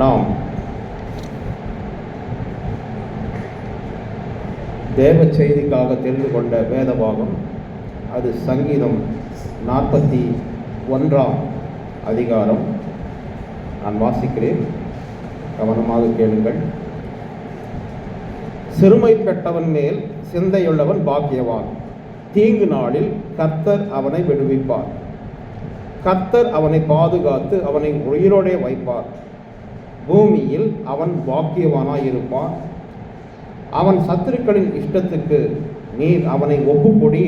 நாம் தேவ செய்திக்காக தெரிந்து கொண்ட வேத பாகம் அது சங்கீதம் நாற்பத்தி ஒன்றாம் அதிகாரம். நான் வாசிக்கிறேன். கவனமாக கேளுங்கள். சிறுமை பெற்றவன் மேல் சிந்தையுள்ளவன் பாக்கியவான். தீங்கு நாளில் கர்த்தர் அவனை விடுவிப்பார். கர்த்தர் அவனை பாதுகாத்து அவனை உயிரோடே வைப்பார். பூமியில் அவன் பாக்கியவானாய் இருப்பான் அவன் சத்துருக்களின் இஷ்டத்துக்கு நீர் அவனை ஒப்புக்கொடி.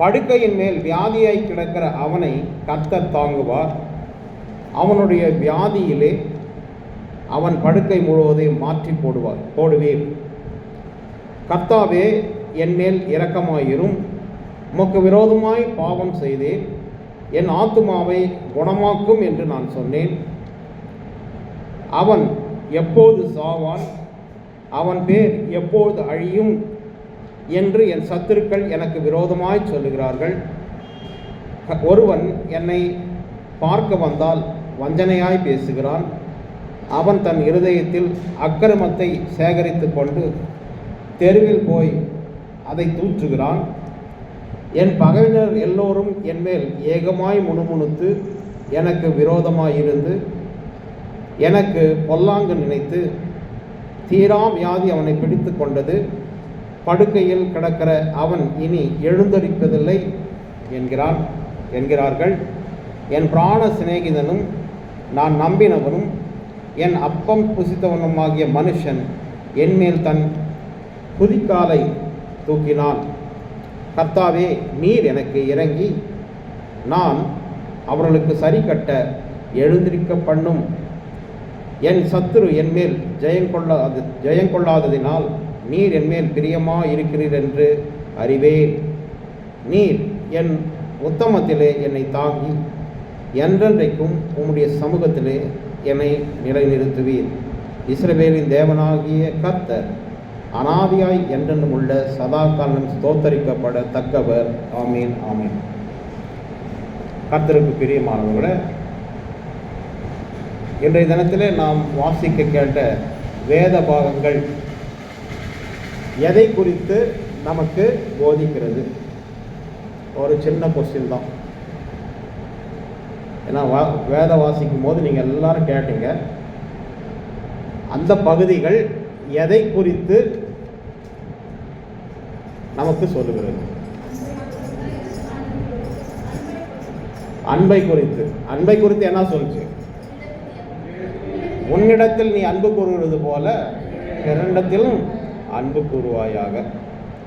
படுக்கையின் மேல் வியாதியாய் கிடக்கிற அவனை கர்த்தர் தாங்குவார். அவனுடைய வியாதியிலே அவன் படுக்கை முழுவதையும் மாற்றி போடுவார் போடுவீர். கர்த்தாவே என் மேல் இரக்கமாயிரும். உமக்கு விரோதமாய் பாவம் செய்தேன். என் ஆத்துமாவை குணமாக்கும் என்று நான் சொன்னேன். அவன் எப்போது சாவான்? அவன் பேர் எப்போது அழியும்? என்று என் சத்துருக்கள் எனக்கு விரோதமாய் சொல்லுகிறார்கள். ஒருவன் என்னை பார்க்க வந்தால் வஞ்சனையாய் பேசுகிறான். அவன் தன் இருதயத்தில் அக்கிரமத்தை சேகரித்து கொண்டு தெருவில் போய் அதை தூற்றுகிறான். என் பகவினர் எல்லோரும் என்மேல் ஏகமாய் முணுமுணுத்து எனக்கு விரோதமாயிருந்து எனக்கு பொல்லாங்கு நினைத்து தீரா வியாதி அவனை பிடித்து கொண்டது. படுக்கையில் கிடக்கிற அவன் இனி எழுந்தரிப்பதில்லை என்கிறான் என்கிறார்கள். என் பிராண சிநேகிதனும் நான் நம்பினவனும் என் அப்பம் புசித்தவனுமாகிய மனுஷன் என்மேல் தன் குதிக்காலை தூக்கினான். கர்த்தாவே நீர் எனக்கு இறங்கி நான் அவர்களுக்கு சரி கட்ட எழுந்திருக்க பண்ணும் என் சத்துரு என்மேல் ஜெயங்கொள்ளாது ஜெயங்கொள்ளாததினால் நீர் என்மேல் பிரியமா இருக்கிறீர் என்று அறிவேன். நீர் என் உத்தமத்திலே என்னை தாங்கி என்றென்றைக்கும் உம்முடைய சமூகத்திலே என்னை நிலைநிறுத்துவீர். இஸ்ரவேலின் தேவனாகிய கர்த்தர் அனாதியாய் என்றென்றும் உள்ள சதா காலம் ஸ்தோத்தரிக்கப்படத்தக்கவர். ஆமீன் ஆமீன். கர்த்தருக்கு பிரியமானவர்களை இன்றைய தினத்திலே நாம் வாசிக்க கேட்ட வேத பாகங்கள் எதை குறித்து நமக்கு போதிக்கிறது? ஒரு சின்ன கொஸ்டின் தான். ஏன்னா வா வேத வாசிக்கும் போது நீங்கள் எல்லாரும் கேட்டீங்க. அந்த பகுதிகள் எதை குறித்து நமக்கு சொல்லுகிறது? அன்பை குறித்து. அன்பை குறித்து என்ன சொல்லுச்சு? உன்னிடத்தில் நீ அன்பு கூறுவது போல பிறனிடத்திலும் அன்பு கூறுவாயாக.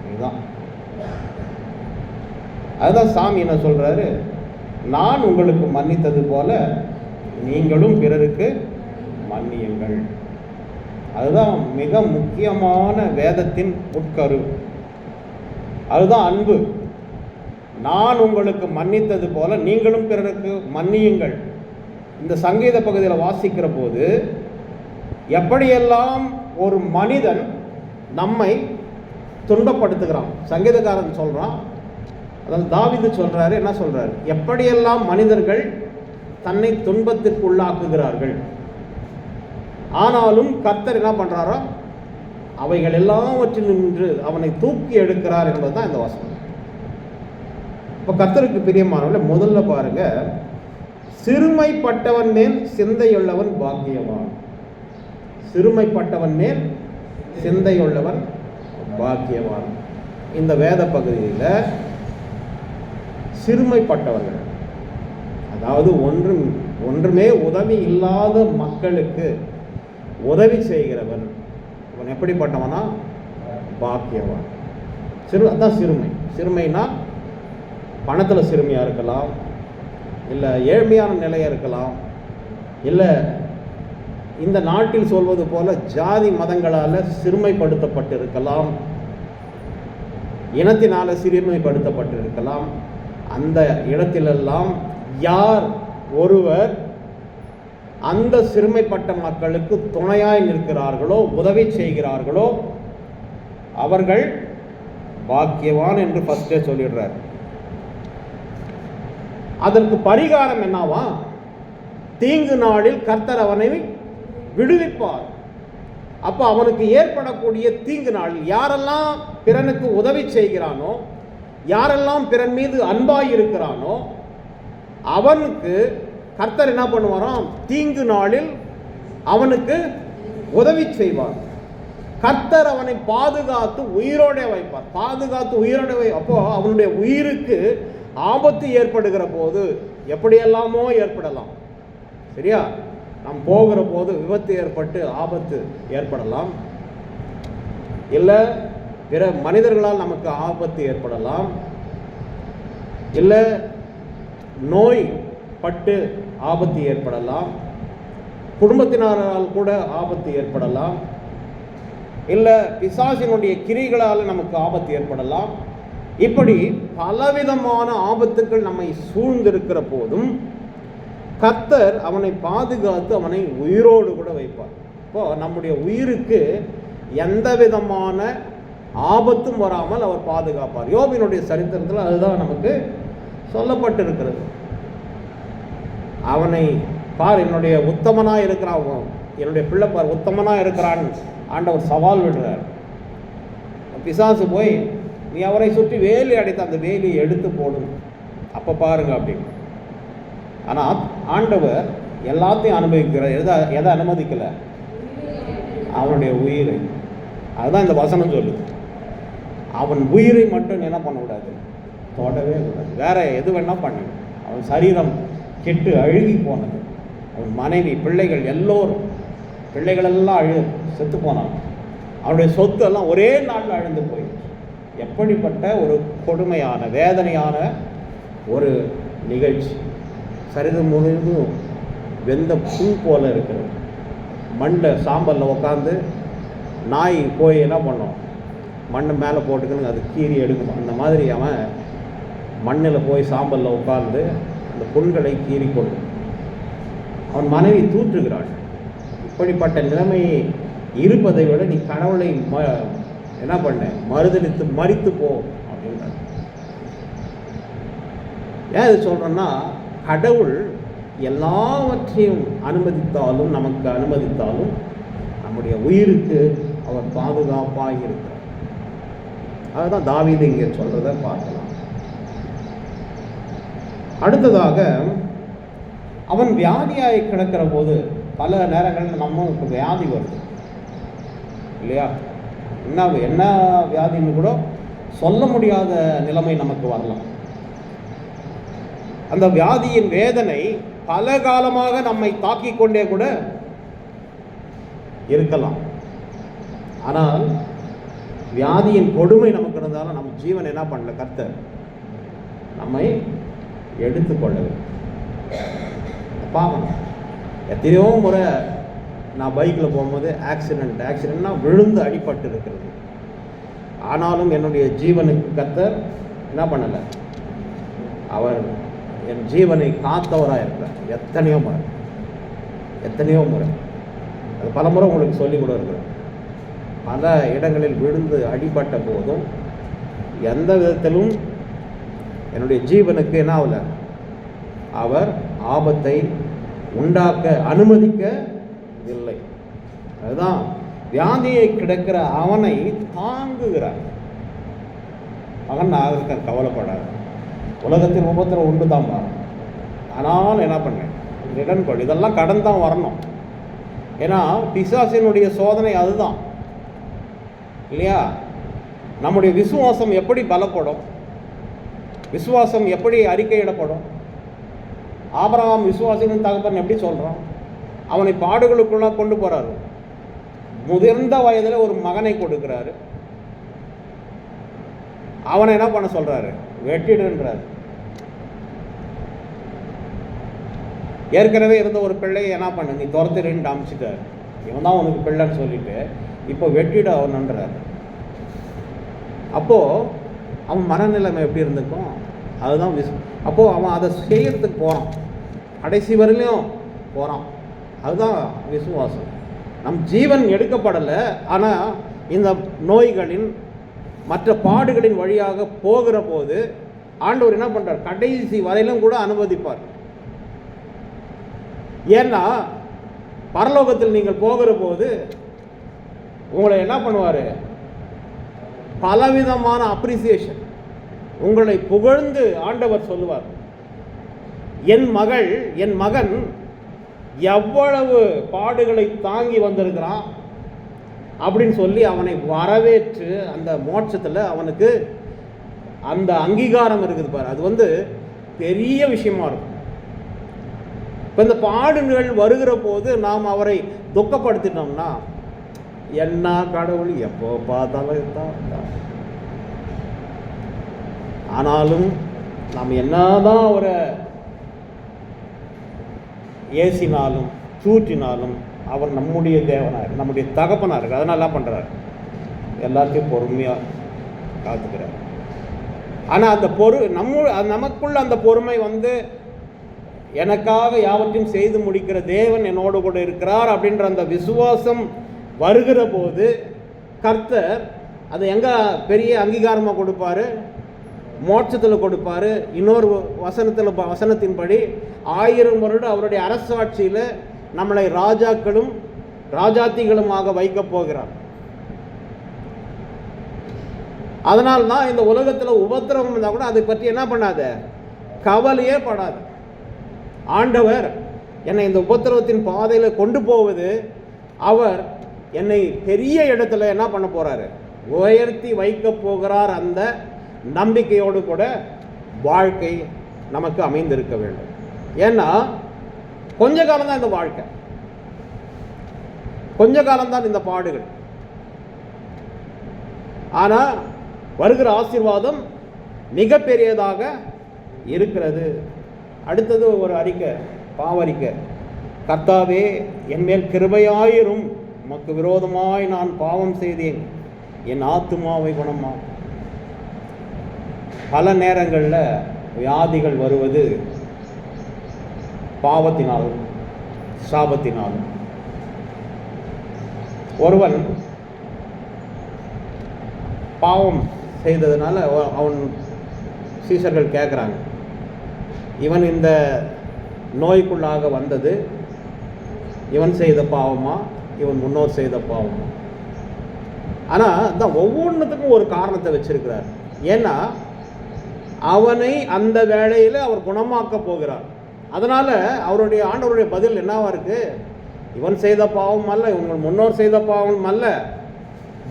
இதுதான். அதுதான் சாமி என்ன சொல்றாரு? நான் உங்களுக்கு மன்னித்தது போல நீங்களும் பிறருக்கு மன்னியுங்கள். அதுதான் மிக முக்கியமான வேதத்தின் உட்கரு. அதுதான் அன்பு. நான் உங்களுக்கு மன்னித்தது போல நீங்களும் பிறருக்கு மன்னியுங்கள். இந்த சங்கீத பகுதியில் வாசிக்கிற போது எப்படியெல்லாம் ஒரு மனிதன் நம்மை துன்பப்படுத்துகிறான். சங்கீதக்காரன் சொல்கிறான் அதாவது தாவிது சொல்கிறாரு என்ன சொல்கிறாரு எப்படியெல்லாம் மனிதர்கள் தன்னை துன்பத்திற்கு உள்ளாக்குகிறார்கள் ஆனாலும் கர்த்தர் என்ன பண்ணுறாரோ அவைகள் எல்லாவற்றில் நின்று அவனை தூக்கி எடுக்கிறார் என்பது தான் இந்த வசனம். இப்போ கர்த்தருக்கு பிரியமானவர்கள் முதல்ல பாருங்க சிறுமைப்பட்டவன் மேல் சிந்தையுள்ளவன் பாக்கியவான். சிறுமைப்பட்டவன் மேல் சிந்தையுள்ளவன் பாக்கியவான். இந்த வேத பகுதியில் சிறுமைப்பட்டவர்கள் அதாவது ஒன்றும் ஒன்றுமே உதவி இல்லாத மக்களுக்கு உதவி செய்கிறவன் அவன் எப்படிப்பட்டவனா? பாக்கியவான். சிறு அதான் சிறுமை. சிறுமைனா பணத்தில் சிறுமையாக இருக்கலாம் இல்லை ஏழ்மையான நிலையாக இருக்கலாம். இல்லை இந்த நாட்டில் சொல்வது போல ஜாதி மதங்களால் சிறுமைப்படுத்தப்பட்டிருக்கலாம். இனத்தினால் சிறுமைப்படுத்தப்பட்டிருக்கலாம். அந்த இடத்திலெல்லாம் யார் ஒருவர் அந்த சிறுமைப்பட்ட மக்களுக்கு துணையாய் நிற்கிறார்களோ உதவி செய்கிறார்களோ அவர்கள் பாக்கியவான் என்று ஃபஸ்ட்டே சொல்லிடுறார். அதற்கு பரிகாரம் என்னவா? தீங்கு நாளில் கர்த்தர் அவனை விடுவிப்பார். அப்போ அவனுக்கு ஏற்படக்கூடிய தீங்கு நாளில் யாரெல்லாம் பிறனுக்கு உதவி செய்கிறானோ யாரெல்லாம் பிறன் மீது அன்பாய் இருக்கிறானோ அவனுக்கு கர்த்தர் என்ன பண்ணுவாராம்? தீங்கு நாளில் அவனுக்கு உதவி செய்வார். கர்த்தர் அவனை பாதுகாத்து உயிரோட வைப்பார். பாதுகாத்து உயிரோட வை அப்போ அவனுடைய உயிருக்கு ஆபத்து ஏற்படுகிற போது எப்படியெல்லாமோ ஏற்படலாம். சரியா? நாம் போகிற போது விபத்து ஏற்பட்டு ஆபத்து ஏற்படலாம். இல்லை பிற மனிதர்களால் நமக்கு ஆபத்து ஏற்படலாம். இல்லை நோய் பட்டு ஆபத்து ஏற்படலாம். குடும்பத்தினரால் கூட ஆபத்து ஏற்படலாம். இல்லை பிசாசினுடைய கிரிகளால் நமக்கு ஆபத்து ஏற்படலாம். இப்படி பலவிதமான ஆபத்துக்கள் நம்மை சூழ்ந்திருக்கிற போதும் கத்தர் அவனை பாதுகாத்து அவனை உயிரோடு கூட வைப்பார். இப்போ நம்முடைய உயிருக்கு எந்த விதமான ஆபத்தும் வராமல் அவர் பாதுகாப்பார். யோபினுடைய சரித்திரத்தில் அதுதான் நமக்கு சொல்லப்பட்டிருக்கிறது. அவனை பார் என்னுடைய உத்தமனாக இருக்கிறான் அவன். என்னுடைய பிள்ளை பார் உத்தமனாக இருக்கிறான் ஆண்டவர் சவால் விடுறார். பிசாசு போய் நீ அவரை சுற்றி வேலி அடைத்து அந்த வேலியை எடுத்து போடும். அப்போ பாருங்க அப்படின்னு. ஆனால் ஆண்டவர் எல்லாத்தையும் அனுபவிக்கிறார். எதை எதை அனுமதிக்கலை? அவனுடைய உயிரை. அதுதான் இந்த வசனம் சொல்லுது. அவன் உயிரை மட்டும் என்ன பண்ணக்கூடாது? தொடவே கூடாது. வேற எது வேணால் பண்ணு. அவன் சரீரம் கெட்டு அழுகி போனது. அவன் மனைவி பிள்ளைகள் எல்லோரும் பிள்ளைகளெல்லாம் அழு செத்து போனான் அவனுடைய சொத்து எல்லாம் ஒரே நாளில் அழுந்து போய் எப்படிப்பட்ட ஒரு கொடுமையான வேதனையான ஒரு நிகழ்ச்சி. சரீரம் முழுவதும் வெந்த புண் போல இருக்கிறது மண்டை சாம்பலில் உட்காந்து நாய் போய் என்ன பண்ணோம். மண்ணை மேலே போட்டுக்கணும் அது கீறி எடுக்கும். அந்த மாதிரி அவன் மண்ணில் போய் சாம்பலில் உட்கார்ந்து அந்த புண்களை கீறி கொள்ளும். அவன் மனைவி தூற்றுகிறாள். இப்படிப்பட்ட நிலைமை இருப்பதை விட நீ கடவுளை ம என்ன பண்ண? மறுதளித்து மறித்து போ அப்படின்றார். ஏன் இது சொல்கிறேன்னா கடவுள் எல்லாவற்றையும் அனுமதித்தாலும் நமக்கு அனுமதித்தாலும் நம்முடைய உயிருக்கு அவர் பாதுகாப்பாக இருக்கிறார். அதுதான் தாவீது இங்கே சொல்கிறத பார்க்கலாம். அடுத்ததாக அவன் வியாதியாய் கிடக்கிற போது பல நேரங்களில் நம்ம வியாதி வருது. இல்லையா? என்ன என்ன வியாதின்னு கூட சொல்ல முடியாத நிலைமை நமக்கு வரலாம். அந்த வியாதியின் வேதனை பல காலமாக நம்மை தாக்கிக் கொண்டே கூட இருக்கலாம். ஆனால் வியாதியின் கொடுமை நமக்கு இருந்தாலும் நம்ம ஜீவன் என்ன பண்ணல கர்த்தர் நம்மை எடுத்துக்கொள்ளவே பாவம். எத்தனையோ முறை நான் பைக்கில் போகும்போது ஆக்சிடெண்ட் ஆக்சிடெண்ட்னா விழுந்து அடிபட்டு இருக்கிறது. ஆனாலும் என்னுடைய ஜீவனுக்கு கத்தர் என்ன பண்ணலை? அவர் என் ஜீவனை காத்தவராக இருக்கிறார். எத்தனையோ முறை. எத்தனையோ முறை. அது பல முறை உங்களுக்கு சொல்லி கூட இருக்கிறேன். பல இடங்களில் விழுந்து அடிபட்ட போதும் எந்த விதத்திலும் என்னுடைய ஜீவனுக்கு என்ன ஆகல? அவர் ஆபத்தை உண்டாக்க அனுமதிக்க அதுதான் வியாதியை கிடக்கிற அவனை தாங்குகிறார். மகன் நான் இருக்க உலகத்தின் உபத்திரம் உண்டு தான்பா ஆனாலும் என்ன பண்ணேன் திடன்கொள் இதெல்லாம் கடன் தான் வரணும். ஏன்னா பிசாசினுடைய சோதனை அதுதான். இல்லையா? நம்முடைய விசுவாசம் எப்படி பலப்படும்? விசுவாசம் எப்படி அறிக்கையிடப்படும்? ஆபராம் விசுவாசின் தகப்பன் எப்படி சொல்கிறான் அவனை பாடுகளுக்குள்ளே கொண்டு போகிறாரு முதிர்ந்த வயதில் ஒரு மகனை கொடுக்குறாரு. அவனை என்ன பண்ண சொல்றாரு? வெட்டிடுன்றாரு. ஏற்கனவே இருந்த ஒரு பிள்ளையை என்ன பண்ண நீ துரத்துறேன்னு அமைச்சிட்டாரு இவன் தான் உனக்கு பிள்ளைன்னு சொல்லிட்டு இப்போ வெட்டிட அவனுன்றார். அப்போது அவன் மனநிலைமை எப்படி இருந்துக்கும் அதுதான் விஸ் அப்போது அவன் அதை செய்யறதுக்கு போகிறான் கடைசி வரையிலையும் போகிறான் அதுதான் விசுவாசம். நம் ஜீவன் எடுக்கப்படலை ஆனால் இந்த நோய்களின் மற்ற பாடுகளின் வழியாக போகிற போது ஆண்டவர் என்ன பண்ணுறார் கடைசி வரையிலும் கூட அனுமதிப்பார். ஏன்னா பரலோகத்தில் நீங்கள் போகிற போது உங்களை என்ன பண்ணுவார்? பலவிதமான அப்ரிசியேஷன் உங்களை புகழ்ந்து ஆண்டவர் சொல்லுவார். என் மகள் என் மகன் எவ்வளவு பாடுகளை தாங்கி வந்திருக்கிறான் அப்படின்னு சொல்லி அவனை வரவேற்று அந்த மோட்சத்தில் அவனுக்கு அந்த அங்கீகாரம் இருக்குது பாரு. அது வந்து பெரிய விஷயமா இருக்கும். இப்போ இந்த பாடுகள் வருகிற போது நாம் அவரை துக்கப்படுத்திட்டோம்னா என்ன கடவுள் எப்போ பார்த்தாலும் தான். ஆனாலும் நாம் என்னதான் அவரை ஏசினாலும் சூற்றினாலும் அவர் நம்முடைய தேவனார் நம்முடைய தகப்பனார் இருக்கு. அதனால என்ன பண்ணுறார் எல்லாத்தையும் பொறுமையாக காத்துக்கிறார். ஆனால் அந்த பொறு நம்ம நமக்குள்ள அந்த பொறுமை வந்து எனக்காக யாவற்றையும் செய்து முடிக்கிற தேவன் என்னோடு கூட இருக்கிறார் அப்படின்ற அந்த விசுவாசம் வருகிற போது கர்த்தர் அதை எங்கே பெரிய அங்கீகாரமாக கொடுப்பாரு? மோட்சத்தில் கொடுப்பாரு. இன்னொரு வசனத்தில் வசனத்தின்படி ஆயிரம் வருடம் அவருடைய அரசாட்சியில் நம்மளை ராஜாக்களும் ராஜாத்திகளுமாக வைக்கப் போகிறார். அதனால் தான் இந்த உலகத்தில் உபத்திரவம் இருந்தால் கூட அதை பற்றி என்ன பண்ணாத? கவலையே படாது. ஆண்டவர் என்னை இந்த உபத்திரவத்தின் பாதையில் கொண்டு போவது அவர் என்னை பெரிய இடத்துல என்ன பண்ண போகிறாரு உயர்த்தி வைக்க போகிறார் அந்த நம்பிக்கையோடு கூட வாழ்க்கை நமக்கு அமைந்திருக்க வேண்டும். ஏன்னா கொஞ்ச காலம் தான் இந்த வாழ்க்கை. கொஞ்ச காலம்தான் இந்த பாடுகள். ஆனால் வருகிற ஆசீர்வாதம் மிகப்பெரியதாக இருக்கிறது. அடுத்தது ஒரு அறிக்கை பாவறிக்கை. கர்த்தாவே என் மேல் கிருபையாயிரும். உமக்கு விரோதமாய் நான் பாவம் செய்தேன். என் ஆத்துமாவை குணமா பல நேரங்களில் வியாதிகள் வருவது பாவத்தினாலும் சாபத்தினாலும். ஒருவன் பாவம் செய்ததுனால அவன் சீசர்கள் கேட்குறாங்க இவன் இந்த நோய்க்குள்ளாக வந்தது இவன் செய்த பாவமா இவன் முன்னோர் செய்த பாவமா? ஆனால் இந்த ஒவ்வொன்றுத்துக்கும் ஒரு காரணத்தை வச்சிருக்கிறார். ஏன்னா அவனை அந்த வேளையில் அவர் குணமாக்க போகிறார். அதனால் அவருடைய ஆண்டவருடைய பதில் என்னவா இருக்கு? இவன் செய்த பாவம் அல்ல உங்கள் முன்னோர் செய்த பாவம் அல்ல.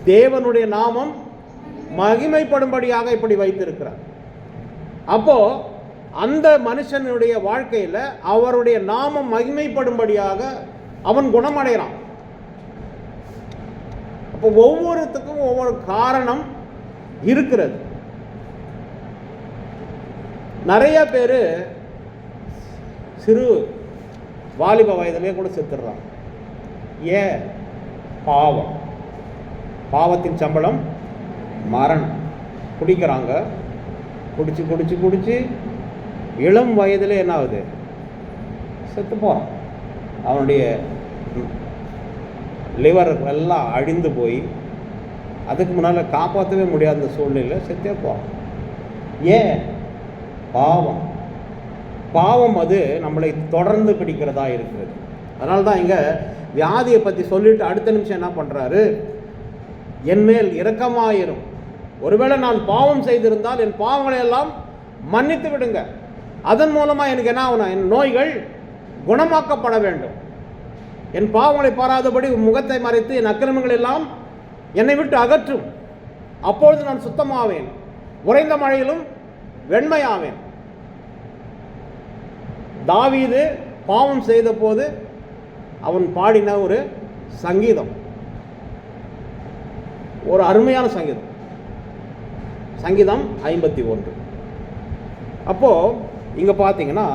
தேவனுடைய நாமம் மகிமைப்படும்படியாக இப்படி வைத்திருக்கிறார். அப்போ அந்த மனுஷனுடைய வாழ்க்கையில் அவருடைய நாமம் மகிமைப்படும்படியாக அவன் குணமடைகிறான். அப்போ ஒவ்வொருத்துக்கும் ஒவ்வொரு காரணம் இருக்கிறது. நிறைய பேர் சிறு வாலிப வயதிலே கூட செத்துடுறான் ஏன்? பாவம். பாவத்தின் சம்பளம் மரணம். குடிக்கிறாங்க. குடிச்சு குடிச்சு குடிச்சு இளம் வயதில் என்ன ஆகுது? செத்து போகிறான் அவனுடைய லிவர் எல்லாம் அழிந்து போய் அதுக்கு முன்னால் காப்பாற்றவே முடியாத சூழ்நிலையில் செத்தே போகிறான் ஏன்? பாவம். பாவம் அது நம்மளை தொடர்ந்து பிடிக்கிறதா இருக்கிறது. அதனால தான் இங்கே வியாதியை பற்றி சொல்லிட்டு அடுத்த நிமிஷம் என்ன பண்ணுறாரு என்மேல் இரக்கமாயிரும். ஒருவேளை நான் பாவம் செய்திருந்தால் என் பாவங்களை எல்லாம் மன்னித்து விடுங்க. அதன் மூலமாக எனக்கு என்ன ஆகணும் என் நோய்கள் குணமாக்கப்பட வேண்டும். என் பாவங்களை பாராதபடி முகத்தை மறைத்து என் அக்கிரமங்கள் எல்லாம் என்னை விட்டு அகற்றும். அப்பொழுது நான் சுத்தமாவேன். உறைந்த மழையிலும் வெண்மையாவேன். தாவீது பாவம் செய்த போது அவன் பாடின ஒரு சங்கீதம். ஒரு அருமையான சங்கீதம். சங்கீதம் ஐம்பத்தி ஒன்று. அப்போது இங்கே பார்த்தீங்கன்னா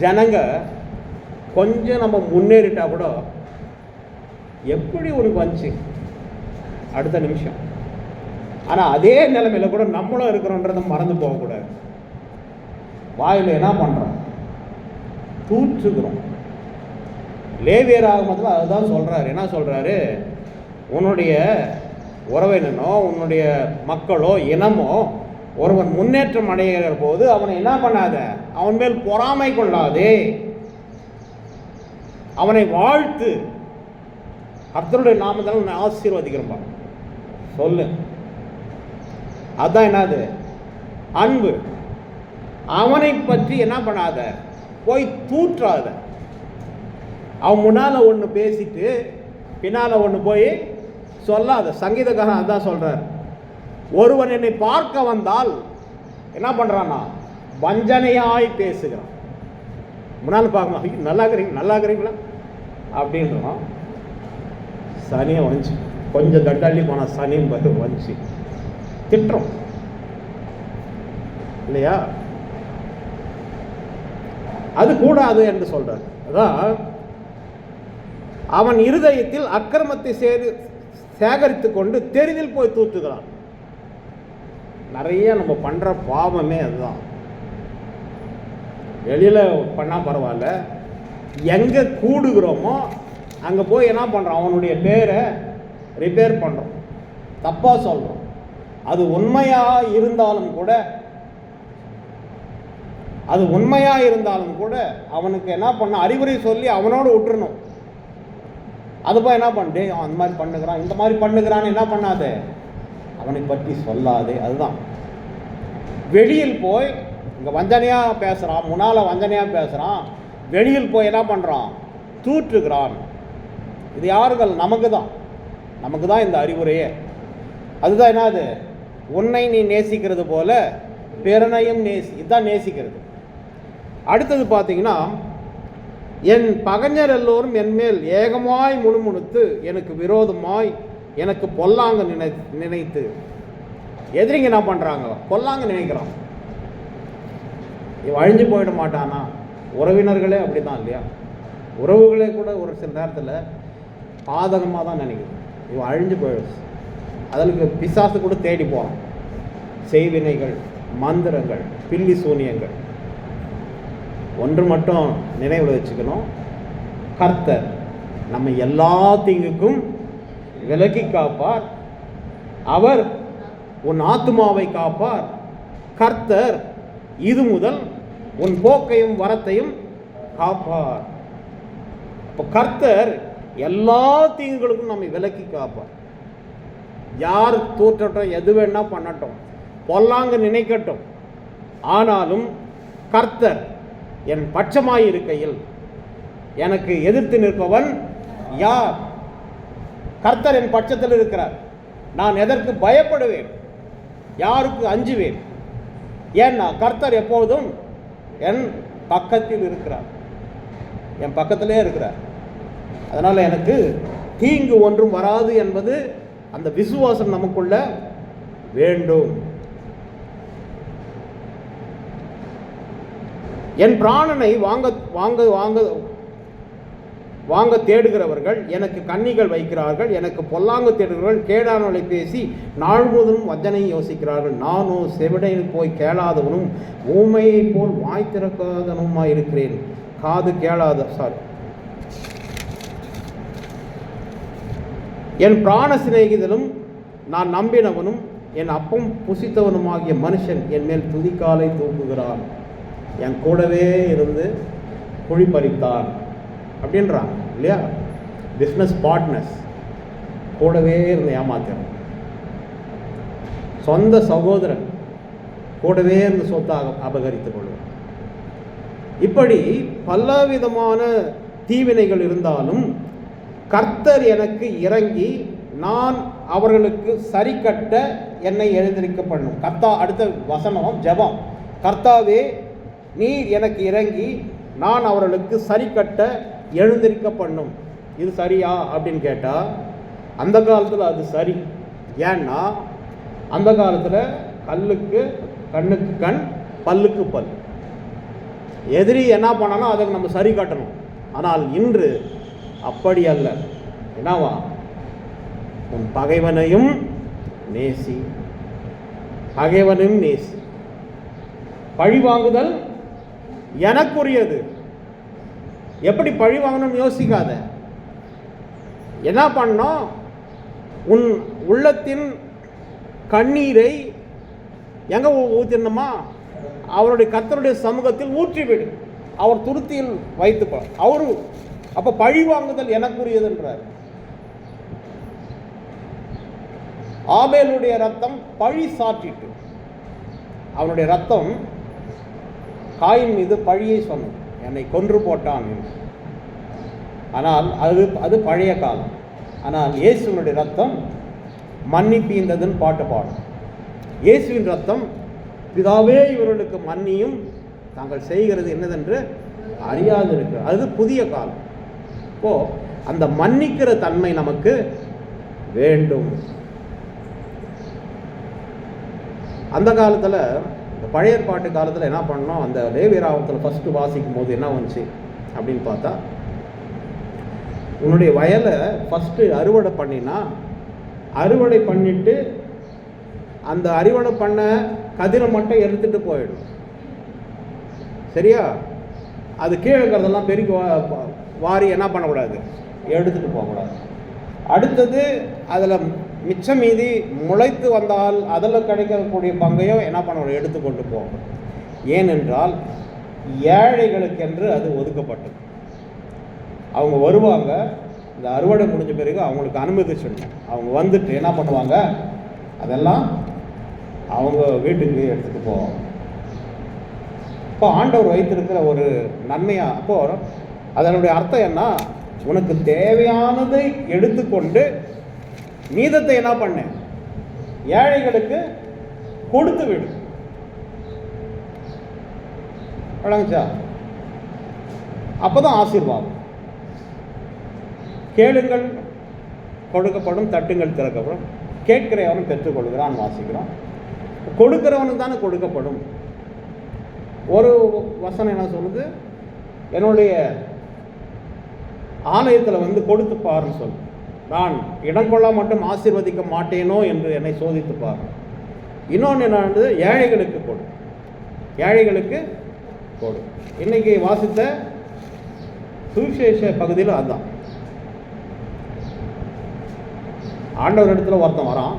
ஜனங்க கொஞ்சம் நம்ம முன்னேறிட்டா கூட எப்படி உனக்கு வந்துச்சு அடுத்த நிமிஷம். ஆனால் அதே நிலைமையில கூட நம்மளும் இருக்கிறோன்றதை மறந்து போகக்கூடாது. வாயில் என்ன பண்ணுறோம் தூற்றுக்கிறோம். லேவியர் ஆகமத்தில் அதுதான் சொல்கிறாரு என்ன சொல்கிறாரு உன்னுடைய உறவினனோ உன்னுடைய மக்களோ இனமோ ஒருவன் முன்னேற்றம் அடைகிற போது அவனை என்ன பண்ணாத? அவன் மேல் பொறாமை கொள்ளாதே. அவனை வாழ்த்து. கர்த்தருடைய நாமத்தால் உன்னை ஆசீர்வதிக்கிறப்பா சொல்லு. அதான் என்னது? அன்பு. அவனை பற்றி என்ன பண்ணாத? போய் தூற்றாத. அவன் முன்னால் ஒன்று பேசிட்டு பின்னால் ஒன்று போய் சொல்லாத. சங்கீதக்காரன் அதான் சொல்கிறார் ஒருவன் என்னை பார்க்க வந்தால் என்ன பண்ணுறான்னா வஞ்சனையாய் பேசுகிறான். முன்னால் பார்க்கணும். ஐயோ நல்லா இருக்கிறீங்க நல்லா இருக்கிறீங்களா? அப்படின்றான் சனியை வந்துச்சு கொஞ்சம் தட்டாளி போனால் சனியும் வந்துச்சு திட்டுறோம். இல்லையா? அது கூடாது என்று சொல்றார். அதான் அவன் இருதயத்தில் அக்கிரமத்தை சேரு சேகரித்து கொண்டு தெருவில் போய் தூற்றுகிறான் நிறைய நம்ம பண்ற பாவமே அதுதான். வெளியில பண்ணா பரவாயில்ல. எங்க கூடுகிறோமோ அங்க போய் என்ன பண்றோம்? அவனுடைய பேரை ரிப்பேர் பண்றோம். தப்பா சொல்றோம். அது உண்மையா இருந்தாலும் கூட அது உண்மையா இருந்தாலும் கூட அவனுக்கு என்ன பண்ண அறிவுரை சொல்லி அவனோட விட்டுறணும். அது போய் என்ன பண்ணு அவன் அந்த மாதிரி பண்ணுகிறான் இந்த மாதிரி பண்ணுகிறான்னு என்ன பண்ணாதே? அவனை பற்றி சொல்லாதே அதுதான். வெளியில் போய் இங்கே வஞ்சனையாக பேசுகிறான் முன்னால் வஞ்சனையாக பேசுகிறான் வெளியில் போய் என்ன பண்ணுறான் தூற்றுகிறான். இது யாருகள்? நமக்கு தான் நமக்கு தான் இந்த அறிவுரையே. அதுதான் என்னது? உன்னை நீ நேசிக்கிறது போல பிறனையும் நேசி இதுதான் நேசிக்கிறது. அடுத்தது பார்த்தீங்கன்னா என் பகைஞர் எல்லோரும் என்மேல் ஏகமாய் முணுமுணுத்து எனக்கு விரோதமாய் எனக்கு பொல்லாங்க நினை நினைத்து. எதிரிங்க என்ன பண்ணுறாங்க பொல்லாங்க நினைக்கிறான். இவன் அழிஞ்சு போயிட மாட்டானா? உறவினர்களே அப்படி தான் இல்லையா? உறவுகளே கூட ஒரு சில நேரத்தில் பாதகமாக தான் நினைக்குது. இவன் அழிஞ்சு போயிடுச்சு. அதற்கு பிசாசு கூட தேடி போகிறான் செய்வினைகள் மந்திரங்கள் பில்லி சூனியங்கள். ஒன்று மட்டும் நினைவில் வச்சுக்கணும். கர்த்தர் நம்ம எல்லா தீங்குக்கும் விலக்கி காப்பார். அவர் உன் ஆத்துமாவை காப்பார். கர்த்தர் இது முதல் உன் போக்கையும் வரத்தையும் காப்பார். இப்போ கர்த்தர் எல்லா தீங்குகளுக்கும் நம்மை விலக்கி காப்பார். யார் தூற்றட்டும் எது வேணால் பண்ணட்டும். பொல்லாங்க நினைக்கட்டும். ஆனாலும் கர்த்தர் என் பட்சமாய் இருக்கையில் எனக்கு எதிர்த்து நிற்பவன் யார்? கர்த்தர் என் பட்சத்தில் இருக்கிறார். நான் எதற்கு பயப்படுவேன்? யாருக்கு அஞ்சுவேன்? ஏன்னா கர்த்தர் எப்போதும் என் பக்கத்தில் இருக்கிறார். என் பக்கத்திலே இருக்கிறார். அதனால் எனக்கு தீங்கு ஒன்றும் வராது என்பது அந்த விசுவாசம் நமக்குள்ள வேண்டும். என் பிராணனை வாங்க வாங்க வாங்க வாங்க தேடுகிறவர்கள் எனக்கு கன்னிகள் வைக்கிறார்கள் எனக்கு பொல்லாங்கு தேடுகிறவர்கள் கேடானவளை பேசி நாள் முழுவதும் வஞ்சனை யோசிக்கிறார்கள். நானும் செவிடையில் போய் கேளாதவனும் ஊமையைப் போல் வாய் திறக்காதவனுமாய் இருக்கிறேன் காது கேளாத சாரி என் பிராண சிநேகிதனும் நான் நம்பினவனும் என் அப்பம் புசித்தவனுமாகிய மனுஷன் என் மேல் துதிக்காலை தூக்குகிறான். என் கூடவே இருந்து குழி அப்படின்றான் அப்படின்றாங்க இல்லையா? பிஸ்னஸ் பார்ட்னர்ஸ் கூடவே இருந்து ஏமாத்துறான் சொந்த சகோதரன் கூடவே இருந்து சொத்தாக அபகரித்துக் கொள்வான். இப்படி பலவிதமான தீவினைகள் இருந்தாலும் கர்த்தர் எனக்கு இறங்கி நான் அவர்களுக்கு சரி கட்ட என்னை எழுந்திருக்க பண்ணும் கர்த்தா அடுத்த வசனம் ஜெபம். கர்த்தாவே நீர் எனக்கு இறங்கி நான் அவர்களுக்கு சரி கட்ட எழுந்திருக்க பண்ணும் இது சரியா அப்படின்னு கேட்டால் அந்த காலத்தில் அது சரி. ஏன்னா அந்த காலத்தில் கல்லுக்கு கண்ணுக்கு கண் பல்லுக்கு பல். எதிரி என்ன பண்ணாலும் அதுக்கு நம்ம சரி கட்டணும். ஆனால் இன்று அப்படி அல்ல. என்னவா? உன் பகைவனையும் நேசி. பகைவனையும் நேசி. பழி வாங்குதல் எனக்குரியது. எப்படி பழி வாங்கணும்னு யோசிக்காத. என்ன பண்ணோம் உன் உள்ளத்தின் கண்ணீரை எங்க ஊற்றினோமா அவருடைய கத்தருடைய சமூகத்தில் ஊற்றிவிடு. அவர் துருத்தியில் வைத்துப்பார் அவரும் அப்ப பழி வாங்குதல் எனக்குரியதுன்றார். ஆபேலுடைய ரத்தம் பழி சாற்றிட்டு. அவனுடைய ரத்தம் காயின் மீது பழியை சொன்னது. என்னை கொன்று போட்டான் என்று. ஆனால் அது அது பழைய காலம். ஆனால் இயேசுவினுடைய ரத்தம் மன்னிப்பீந்ததுன்னு பாட்டு பாடும். இயேசுவின் ரத்தம் பிதாவே இவர்களுக்கு மன்னியும் தாங்கள் செய்கிறது என்னதென்று அறியாது இருக்கிற அது புதிய காலம். இப்போது அந்த மன்னிக்கிற தன்மை நமக்கு வேண்டும். அந்த காலத்தில் இந்த பழைய பாட்டு காலத்தில் என்ன பண்ணோம்? அந்த தேவிராவத்தில் ஃபஸ்ட்டு வாசிக்கும் போது என்ன வந்துச்சு அப்படின்னு பார்த்தா உன்னுடைய வயலை ஃபஸ்ட்டு அறுவடை பண்ணினா அறுவடை பண்ணிட்டு அந்த அறுவடை பண்ண கதிரை மட்டும் எடுத்துட்டு போயிடும். சரியா? அது கீழே இருக்கிறதெல்லாம் பெருக்கி வா- வாரி என்ன பண்ணக்கூடாது? எடுத்துட்டு போகக்கூடாது. அடுத்தது அதில் மிச்சம் மீதி முளைத்து வந்தால் அதில் கிடைக்கக்கூடிய பங்கையும் என்ன பண்ணணும்? எடுத்துக்கொண்டு போகணும். ஏனென்றால் ஏழைகளுக்கென்று அது ஒதுக்கப்பட்டது. அவங்க வருவாங்க இந்த அறுவடை முடிஞ்ச பிறகு அவங்களுக்கு அனுமதி சொல்லணும் அவங்க வந்துட்டு என்ன பண்ணுவாங்க? அதெல்லாம் அவங்க வீட்டுக்கு எடுத்துகிட்டு போவாங்க. இப்போ ஆண்டவர் வைத்திருக்கிற ஒரு நன்மையாக அப்போ அதனுடைய அர்த்தம் என்ன? உனக்கு தேவையானதை எடுத்துக்கொண்டு மீதத்தை என்ன பண்ணு? ஏழைகளுக்கு கொடுத்து விடு. வழங்குச்சா அப்போதான் ஆசீர்வாதம். கேளுங்கள் கொடுக்கப்படும் தட்டுங்கள் திறக்கப்படும். கேட்கிறவனும் பெற்றுக்கொள்கிறான் வாசிக்கிறோம் கொடுக்கிறவனுக்கு தானே கொடுக்கப்படும். ஒரு வசனம் என்ன சொல்லுது? என்னுடைய ஆலயத்தில் வந்து கொடுத்து பாருன்னு சொல்லு நான் இடம் கொள்ள மட்டும் ஆசீர்வதிக்க மாட்டேனோ என்று என்னை சோதித்து பாரு. இன்னொன்று என்னது ஏழைகளுக்கு கொடு. ஏழைகளுக்கு கொடு. இன்னைக்கு வாசித்த சுவிசேஷ பகுதியில் அதுதான் ஆண்டவர் இடத்துல ஒருத்தன் வரான்.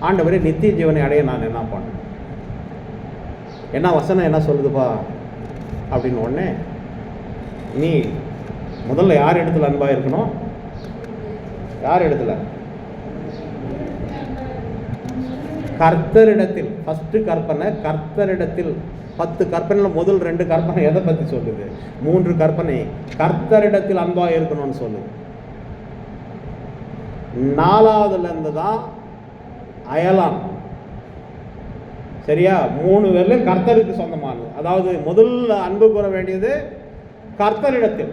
ஆண்டவரே நித்திய ஜீவனை அடைய நான் என்ன பண்ணேன் என்ன வசனம் என்ன சொல்லுதுப்பா? அப்படின்னு உடனே நீ முதல்ல யார் இடத்துல அன்பாக இருக்கணும்? யார் இடத்துல கர்த்தரிடத்தில் ஃபஸ்ட்டு கற்பனை கர்த்தரிடத்தில் பத்து கற்பனையில் முதல் ரெண்டு கற்பனை எதை பற்றி சொல்லுது? மூன்று கற்பனை கர்த்தரிடத்தில் அன்பாக இருக்கணும்னு சொல்லுது நாலாவதுலேருந்து தான் அயலான் சரியா? மூணு பேர்லையும் கர்த்தருக்கு சொந்தமானது. அதாவது முதல்ல அன்பு கூற வேண்டியது கர்த்தரிடத்தில்.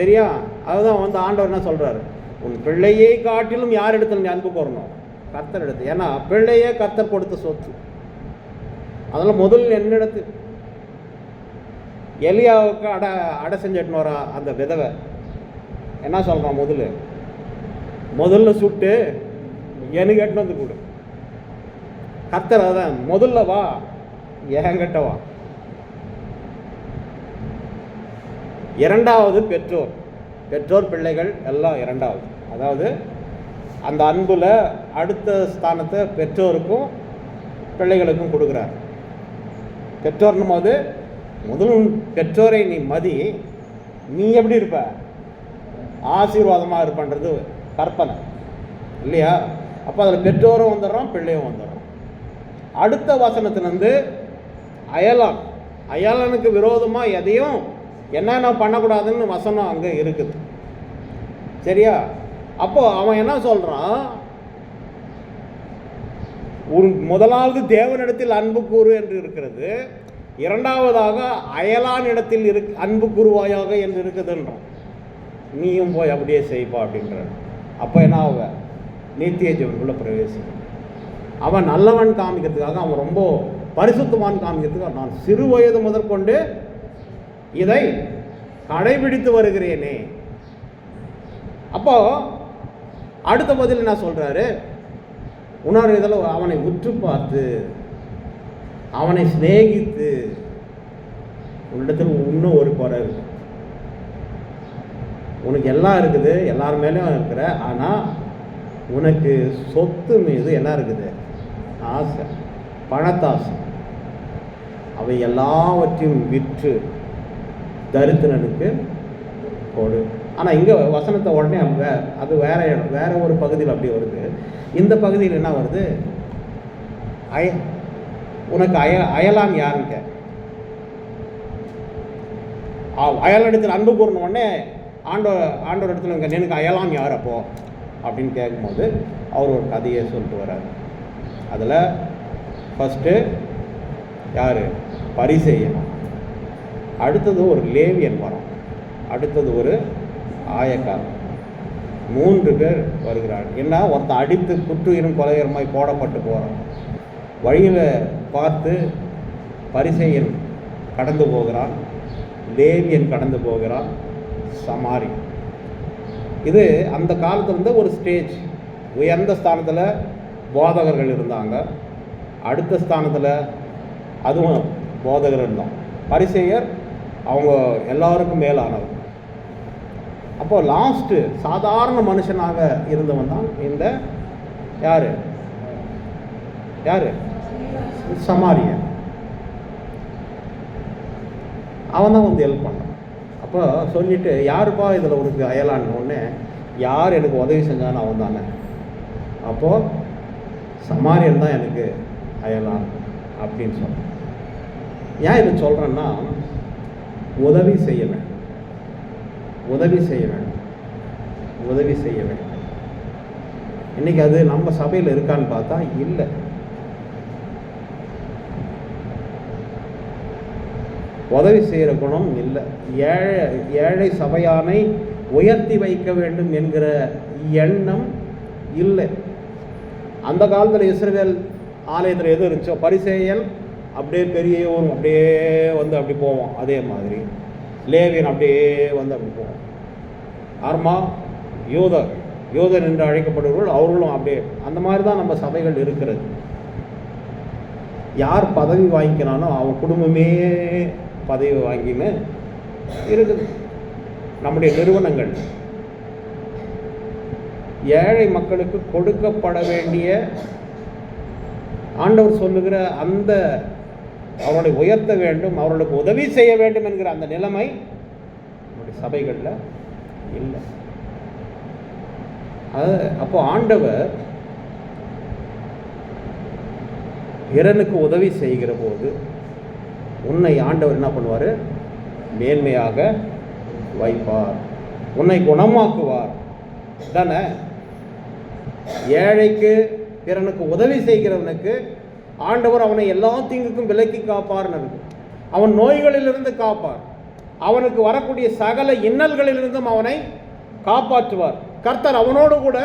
சரியா அதுதான் வந்து ஆண்டவர் என்ன சொல்றாரு? உன் பிள்ளையை காட்டிலும் யார் இடத்துல நீ அன்பு கூறணும்? கர்த்தர் எடுத்து. ஏன்னா பிள்ளையே கர்த்தர் கொடுத்த சொத்து. அதெல்லாம் முதல் என்னிடத்து எலியாவுக்கு அடை அடை செஞ்சுட்டு வரா அந்த விதவை. என்ன சொல்கிறான் முதல்ல முதல்ல சுட்டு எனக்கு எட்டு வந்து கொடு. கர்த்தர் அதான் முதல்ல வா என்கிட்ட வா. இரண்டாவது பெற்றோர். பெற்றோர் பிள்ளைகள் எல்லாம் இரண்டாவது. அதாவது அந்த அன்பில் அடுத்த ஸ்தானத்தை பெற்றோருக்கும் பிள்ளைகளுக்கும் கொடுக்குறார். பெற்றோர்னும் போது முதல் பெற்றோரை நீ மதி. நீ எப்படி இருப்ப? ஆசீர்வாதமாக இருப்பன்றது கற்பனை. இல்லையா? அப்போ அதில் பெற்றோரும் வந்துடுறோம் பிள்ளையும் வந்துடுறோம். அடுத்த வசனத்திலிருந்து அயலான். அயலானுக்கு விரோதமாக எதையும் என்னென்ன பண்ணக்கூடாதுன்னு வசனம் அங்கே இருக்குது. சரியா? அப்போது அவன் என்ன சொல்கிறான் ஒரு முதலாவது தேவனிடத்தில் அன்பு கூறு என்று இருக்கிறது. இரண்டாவதாக அயலானிடத்தில் இரு அன்பு கூறுவாயாக என்று இருக்குதுன்றான். நீயும் போய் அப்படியே செய்ப்பா அப்படின்ற அப்போ என்ன ஆக நித்திய ஜீவனுக்குள்ள பிரவேசிக்கும். அவன் நல்லவன் காமிக்கிறதுக்காக அவன் ரொம்ப பரிசுத்தவான் காமிக்கிறதுக்காக நான் சிறு வயது முதற்கொண்டு இதை கடைபிடித்து வருகிறேனே. அப்போ அடுத்த பதில் என்ன சொல்றாரு? உணர்வு இதில் அவனை உற்று பார்த்து அவனை சிநேகித்து உன்னிடத்தில் இன்னும் ஒரு குறை இருக்கு. உனக்கு எல்லாம் இருக்குது எல்லார் மேலேயும் இருக்கிற ஆனால் உனக்கு சொத்து மீது என்ன இருக்குது? ஆசை பணத்தாசை. அவை எல்லாவற்றையும் விற்று தரித்திரனுக்கு கொடு. ஆனால் இங்கே வசனத்தை உடனே அவங்க அது வேற இடம் வேற ஒரு பகுதியில் அப்படி வருது. இந்த பகுதியில் என்ன வருது? அய உனக்கு அய அயலான் யாருங்க? கேட்க அயல் இடத்துல அன்பு கூறின உடனே ஆண்டோ ஆண்டோர் இடத்துல இங்கே எனக்கு அயலான் யார் அப்போ? அப்படின்னு கேட்கும்போது அவர் ஒரு கதையை சொல்லிட்டு வர்றார். அதில் ஃபஸ்ட்டு யார்? பரிசெய்யணும் அடுத்தது ஒரு லேவியன் வரும் அடுத்தது ஒரு ஆயக்காரன் மூன்று பேர் வருகிறார். என்ன? ஒருத்தன் அடித்து குற்றுயிரும் கொலையரமாய் போடப்பட்டு போகிறான் வழியில் பார்த்து பரிசையன் கடந்து போகிறான். லேவியன் கடந்து போகிறான். சமாரி. இது அந்த காலத்தில் இருந்த ஒரு ஸ்டேஜ் உயர்ந்த ஸ்தானத்தில் போதகர்கள் இருந்தாங்க. அடுத்த ஸ்தானத்தில் அதுவும் போதகர் இருந்தோம் பரிசெயர் அவங்க எல்லாருக்கும் மேலானவர் அப்போ லாஸ்ட்டு சாதாரண மனுஷனாக இருந்தவன் தான் இந்த யார்? யார்? சமாரியன். அவன் தான் வந்து ஹெல்ப் பண்ணான். அப்போ சொல்லிட்டு யாருப்பா இதில் உனக்கு அயலான்னு யார் எனக்கு உதவி செஞ்சான்னு அவன் தானே. அப்போது சமாரியன் தான் எனக்கு அயலான் அப்படின்னு சொன்னான். ஏன் இதை சொல்கிறேன்னா உதவி செய்ய வேண்டும். உதவி செய்ய வேண்டும். உதவி செய்ய வேண்டும். இன்னைக்கு அது நம்ம சபையில் இருக்கான்னு பார்த்தா இல்லை. உதவி செய்கிற குணம் இல்லை. ஏழை ஏழை சபையானை உயர்த்தி வைக்க வேண்டும் என்கிற எண்ணம் இல்லை. அந்த காலத்தில் இஸ்ரவேல் ஆலயத்தில் எது இருந்துச்சோ பரிசேயன் அப்படியே பெரியவரும் அப்படியே வந்து அப்படி போவோம். அதே மாதிரி. லேவியன் அப்படியே வந்து அப்படி போவோம். ஆர்மா யூதர் யூதர் என்று அழைக்கப்படுபவர்கள் அவர்களும் அப்படியே அந்த மாதிரி தான் நம்ம சபைகள் இருக்கிறது. யார் பதவி வாங்கிக்கிறானோ அவன் குடும்பமே பதவி வாங்கின்னு இருக்குது. நம்முடைய நிறுவனங்கள். ஏழை மக்களுக்கு கொடுக்கப்பட வேண்டிய ஆண்டவர் சொல்லுகிற அந்த அவர்களை உயர்த்த வேண்டும் அவர்களுக்கு உதவி செய்ய வேண்டும் என்கிற அந்த நிலைமை நம்முடைய சபைகளில் இல்லை. அது அப்போ ஆண்டவர் பிறனுக்கு உதவி செய்கிற போது உன்னை ஆண்டவர் என்ன பண்ணுவார்? மேன்மையாக வைப்பார். உன்னை குணமாக்குவார். தானே ஏழைக்கு பிறனுக்கு உதவி செய்கிறவனுக்கு ஆண்டவர் அவனை எல்லா தீங்குக்கும் விலக்கி காப்பார்னு இருக்கு அவன் நோய்களிலிருந்து காப்பார். அவனுக்கு வரக்கூடிய சகல இன்னல்களிலிருந்தும் அவனை காப்பாற்றுவார். கர்த்தர் அவனோடு கூட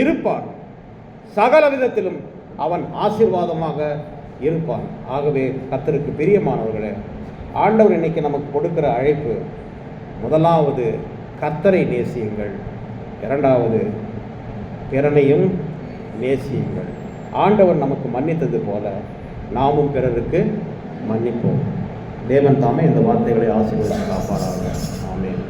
இருப்பார். சகல விதத்திலும் அவன் ஆசீர்வாதமாக இருப்பான். ஆகவே கர்த்தருக்கு பிரியமானவர்களே ஆண்டவர் இன்னைக்கு நமக்கு கொடுக்கிற அழைப்பு முதலாவது கர்த்தரை நேசியுங்கள். இரண்டாவது பிறனையும் நேசியுங்கள். ஆண்டவர் நமக்கு மன்னித்தது போல நாமும் பிறருக்கு மன்னிப்போம். தேவன் தாமே இந்த வார்த்தைகளை ஆசீர்வதித்து காப்பாராங்க ஆமேன்.